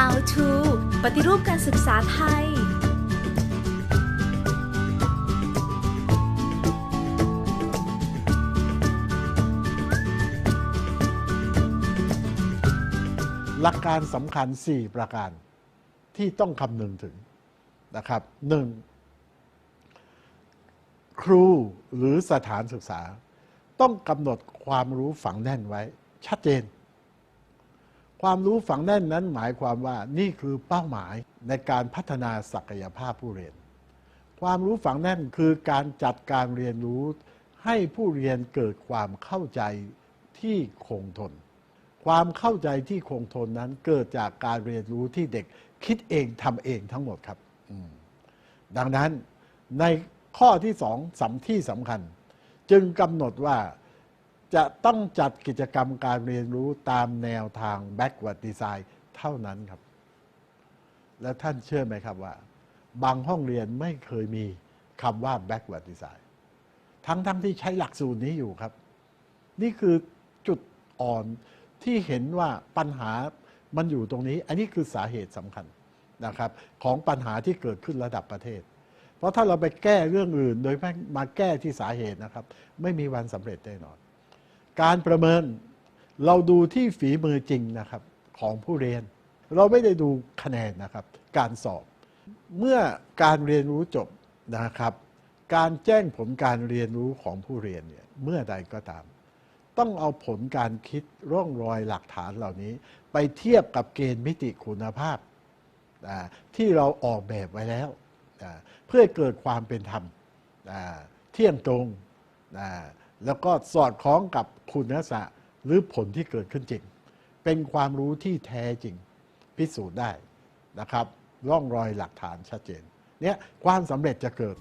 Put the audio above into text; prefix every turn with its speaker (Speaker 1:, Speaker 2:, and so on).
Speaker 1: How to ปฏิรูปการศึกษาไทย
Speaker 2: หลักการสำคัญ 4 ประการที่ต้องคำนึงถึงนะครับหนึ่งครูหรือสถานศึกษา ต้องกำหนดความรู้ฝังแน่นไว้ ชัดเจน ความรู้ฝังแน่นนั้นหมายความว่านี่คือเป้าหมายในการพัฒนาศักยภาพผู้เรียน ความรู้ฝังแน่นคือการจัดการเรียนรู้ ให้ผู้เรียนเกิดความเข้าใจที่คงทน ความเข้าใจที่คงทนนั้นเกิดจากการเรียนรู้ที่เด็กคิดเองทำเองทั้งหมดครับดังนั้นในข้อที่สองสำที่สำคัญ จึงกำหนดว่า จะต้องจัดกิจกรรมการเรียนรู้ตามแนวทาง backward design เท่านั้นครับ และท่านเชื่อไหมครับว่า บางห้องเรียนไม่เคยมีคำว่า backward design ทั้งทั้งที่ใช้หลักสูตรนี้อยู่ครับ นี่คือจุดอ่อนที่เห็นว่าปัญหามันอยู่ตรงนี้ อันนี้คือสาเหตุสำคัญนะครับ ของปัญหาที่เกิดขึ้นระดับประเทศ เพราะถ้าเราไปแก้เรื่องอื่น โดยไม่มาแก้ที่สาเหตุนะครับ ไม่มีวันสำเร็จแน่นอน การประเมินเราดูที่ฝีมือจริงนะครับของผู้เรียน เราไม่ได้ดูคะแนนนะครับการสอบ เมื่อการเรียนรู้จบนะครับ การแจ้งผลการเรียนรู้ของผู้เรียนเนี่ยเมื่อใดก็ตาม ต้องเอาผลการคิดร่องรอยหลักฐานเหล่านี้ ไปเทียบกับเกณฑ์มิติคุณภาพที่เราออกแบบไว้แล้ว เพื่อเกิดความเป็นธรรมเที่ยงตรง แล้วก็สอดคล้องกับคุณลักษณะหรือผลที่เกิดขึ้นจริง เป็นความรู้ที่แท้จริงพิสูจน์ได้นะครับ ร่องรอยหลักฐานชัดเจน เนี่ยความสำเร็จจะเกิด